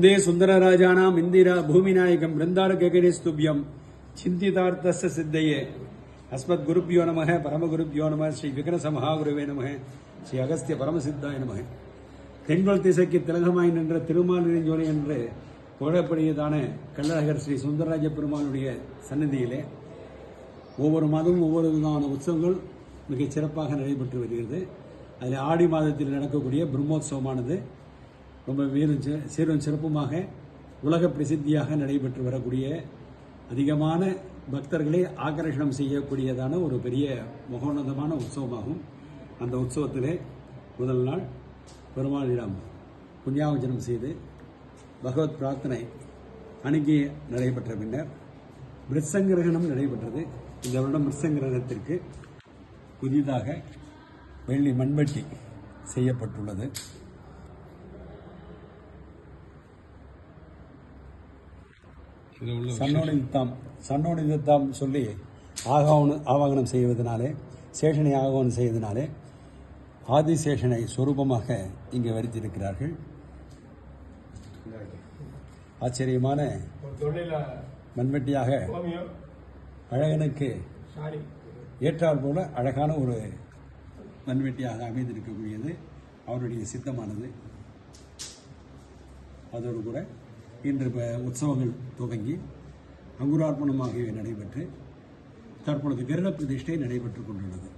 वन्दे सुन्दरराजानाम् इन्दिरा भूमिनायकम् वृन्दारकगणेस्तुभ्यम् चिन्तितार्थस्य सिद्धये अस्मद्गुरुभ्यो नमः பரமகுருப்பியோ நம ஸ்ரீ விகனச மகாகுருவே நம ஸ்ரீ அகஸ்திய பரமசித்தாய நம தென்கொள் திசைக்கு திலகமாய் நின்ற திருமாலிருஞ்சோலை என்று புகழப்படுவதான கள்ளழகர் ஸ்ரீ சுந்தரராஜ பெருமானுடைய சன்னதியிலே ஒவ்வொரு மாதமும் ஒவ்வொரு விதமான உற்சவங்கள் மிகச் சிறப்பாக நடைபெற்று வருகிறது அதில் ஆடி மாதத்தில் நடக்கக்கூடிய பிரம்மோத்சவமானது ரொம்ப வீரும் சி- சீரும் சிறப்புமாக உலக பிரசித்தியாக நடைபெற்று வரக்கூடிய அதிகமான பக்தர்களை ஆகர்ஷணம் செய்யக்கூடியதான ஒரு பெரிய மகோன்னதமான உற்சவமாகும். அந்த உற்சவத்திலே முதல் நாள் பெருமாளிடம் புண்ணியாவச்சனம் செய்து பகவத் பிரார்த்தனை அணுகி நடைபெற்ற பின்னர் மிருத்சங்கிரகணம் நடைபெற்றது. இந்த வருடம் மிருத்சங்கிரகணத்திற்கு புதிதாக வெள்ளி மண்வெட்டி செய்யப்பட்டுள்ளது. சன்னோடித்தாம் சன்னோடித்தாம் சொல்லி ஆகவன ஆவாகனம் செய்வதனாலே சேஷனை ஆகவனம் செய்வதனாலே ஆதிசேஷனை சொரூபமாக இங்கே வருத்தியிருக்கிறார்கள் ஆச்சரியமான மண்வெட்டியாக அழகனுக்கு சாரி. ஏற்றாற் போல அழகான ஒரு மண்வெட்டியாக அமைந்திருக்கக்கூடியது. அவருடைய சித்தமானது. அதோடு கூட இன்று உற்சவங்கள் துவங்கி அங்குரார்ப்பணம் ஆகியவை நடைபெற்று தற்பொழுது கிரண பிரதிஷ்டை நடைபெற்றுக் கொண்டுள்ளது.